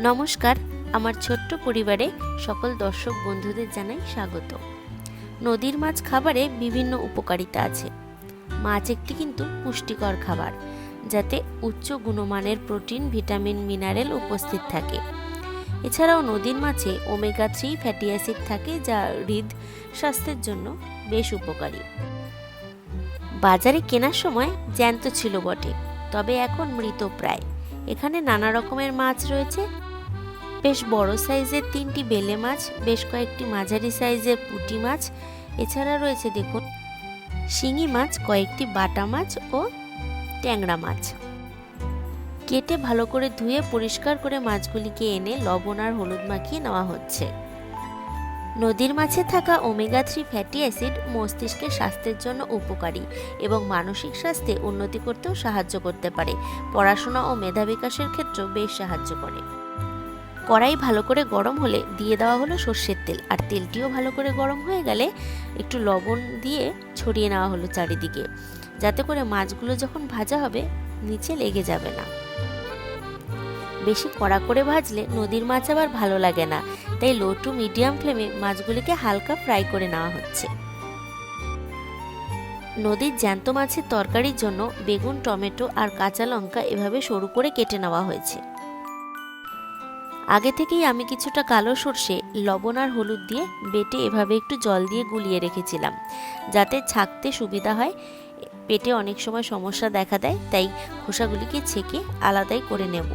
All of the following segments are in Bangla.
নমস্কার, আমার ছোট্ট পরিবারে সকল দর্শক বন্ধুদের জানাই স্বাগত। নদীর মাছ খাবারে বিভিন্ন উপকারিতা আছে। মাছ একটি কিন্তু পুষ্টিকর খাবার, যাতে উচ্চ গুণমানের প্রোটিন, ভিটামিন, মিনারেল উপস্থিত থাকে। এছাড়াও নদীর মাছে ওমেগা থ্রি ফ্যাটি অ্যাসিড থাকে, যা হৃদ স্বাস্থ্যের জন্য বেশ উপকারী। বাজারে কেনার সময় জ্যান্ত ছিল বটে, তবে এখন মৃত প্রায়। এখানে নানা রকমের মাছ রয়েছে। বেশ বড় সাইজের তিনটি বেলে মাছ, বেশ কয়েকটি মাঝারি সাইজের পুঁটি মাছ। এছাড়া রয়েছে দেখুন, শিঙি মাছ, কয়েকটি বাটা মাছ ও ট্যাংরা মাছ। কেটে ভালো করে ধুয়ে পরিষ্কার করে মাছগুলিকে এনে লবণ আর হলুদ মাখিয়ে নেওয়া হচ্ছে। নদীর মাছে থাকা ওমেগা থ্রি ফ্যাটি অ্যাসিড মস্তিষ্কের স্বাস্থ্যের জন্য উপকারী এবং মানসিক স্বাস্থ্যে উন্নতি করতেও সাহায্য করতে পারে। পড়াশোনা ও মেধা বিকাশের ক্ষেত্রেও বেশ সাহায্য করে। কড়াই ভালো করে গরম হলে দিয়ে দেওয়া হলো সর্ষের তেল। আর তেলটিও ভালো করে গরম হয়ে গেলে একটু লবণ দিয়ে ছড়িয়ে নেওয়া হলো চারিদিকে। যাতে করে মাছগুলো যখন ভাজা হবে, নিচে লেগে যাবে না। বেশি কড়া করে ভাজলে নদীর মাছ আবার ভালো লাগে না। তাই লো টু মিডিয়াম ফ্লেমে মাছগুলিকে হালকা ফ্রাই করে নেওয়া হচ্ছে। নদীর জ্যান্ত মাছের তরকারির জন্য বেগুন, টমেটো আর কাঁচা লঙ্কা এভাবে সরু করে কেটে নেওয়া হয়েছে। আগে থেকেই আমি কিছুটা কালো সর্ষে, লবণ আর হলুদ দিয়ে বেটে এভাবে একটু জল দিয়ে গুলিয়ে রেখেছিলাম, যাতে ছাকতে সুবিধা হয়। পেটে অনেক সময় সমস্যা দেখা দেয়, তাই খোসাগুলিকে ছেঁকে আলাদাই করে নেব।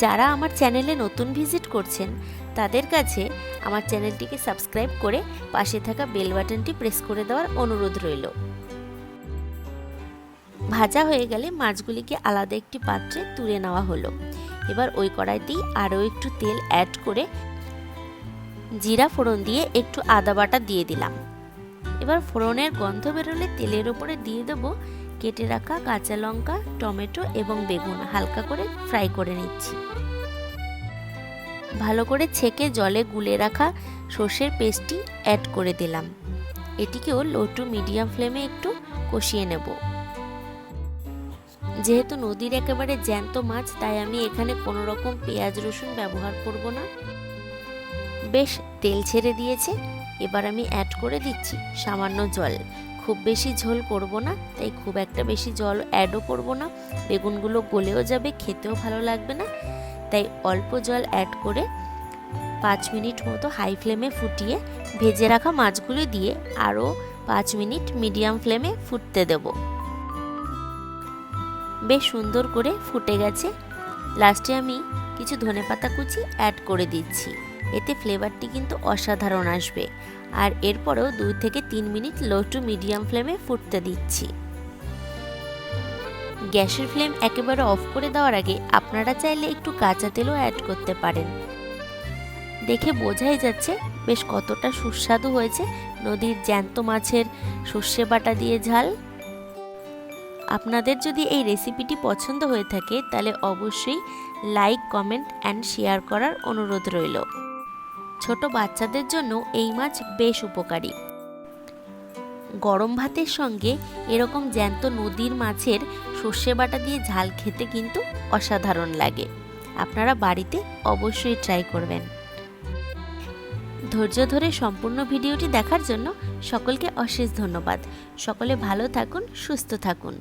যারা আমার চ্যানেলে নতুন ভিজিট করছেন, তাদের কাছে আমার চ্যানেলটিকে সাবস্ক্রাইব করে পাশে থাকা বেল বাটনটি প্রেস করে দেওয়ার অনুরোধ রইল। ভাজা হয়ে গেলে মাছগুলিকে আলাদা একটি পাত্রে তুলে নেওয়া হলো। এবার ওই কড়াইতেই আরও একটু তেল অ্যাড করে জিরা ফোড়ন দিয়ে একটু আদা বাটা দিয়ে দিলাম। এবার ফোড়নের গন্ধ বেরোলে তেলের ওপরে দিয়ে দেবো কেটে রাখা কাঁচা লঙ্কা, টমেটো এবং বেগুন হালকা করে ফ্রাই করে নিচ্ছি। ভালো করে ছেঁকে জলে গুলে রাখা সর্ষের পেস্টটি অ্যাড করে দিলাম। এটিকেও লো টু মিডিয়াম ফ্লেমে একটু কষিয়ে নেব। যেহেতু নদীর একেবারে জ্যান্ত মাছ, তাই আমি এখানে কোনো রকম পেঁয়াজ রসুন ব্যবহার করব না। বেশ, তেল ছেড়ে দিয়েছে। এবার আমি অ্যাড করে দিচ্ছি সামান্য জল। খুব বেশি ঝোল করব না, তাই খুব একটা বেশি জল অ্যাডও করব না। বেগুনগুলো গলেও যাবে, খেতেও ভালো লাগবে না। তাই অল্প জল অ্যাড করে পাঁচ মিনিট মতো হাই ফ্লেমে ফুটিয়ে ভেজে রাখা মাছগুলো দিয়ে আরও পাঁচ মিনিট মিডিয়াম ফ্লেমে ফুটতে দেব। বেশ সুন্দর করে ফুটে গেছে। লাস্টে আমি কিছু ধনেপাতা কুচি অ্যাড করে দিচ্ছি। এতে ফ্লেভারটি কিন্তু অসাধারণ আসবে। আর এরপরেও দুই থেকে তিন মিনিট লো টু মিডিয়াম ফ্লেমে ফুটতে দিচ্ছি। গ্যাসের ফ্লেম একেবারে অফ করে দেওয়ার আগে আপনারা চাইলে একটু কাঁচা তেলও অ্যাড করতে পারেন। দেখে বোঝাই যাচ্ছে বেশ কতটা সুস্বাদু হয়েছে নদীর জ্যান্ত মাছের সর্ষে বাটা দিয়ে ঝাল। আপনাদের যদি এই রেসিপিটি পছন্দ হয়ে থাকে তাহলে অবশ্যই লাইক কমেন্ট অ্যান্ড শেয়ার করার অনুরোধ রইল। ছোট বাচ্চাদের জন্য এই মাছ বেশ উপকারী। গরম ভাতের সঙ্গে এরকম জ্যান্ত নদীর মাছের সর্ষে বাটা দিয়ে ঝাল খেতে কিন্তু অসাধারণ লাগে। আপনারা বাড়িতে অবশ্যই ট্রাই করবেন। ধৈর্য ধরে সম্পূর্ণ ভিডিওটি দেখার জন্য সকলকে অশেষ ধন্যবাদ। সকলে ভালো থাকুন, সুস্থ থাকুন।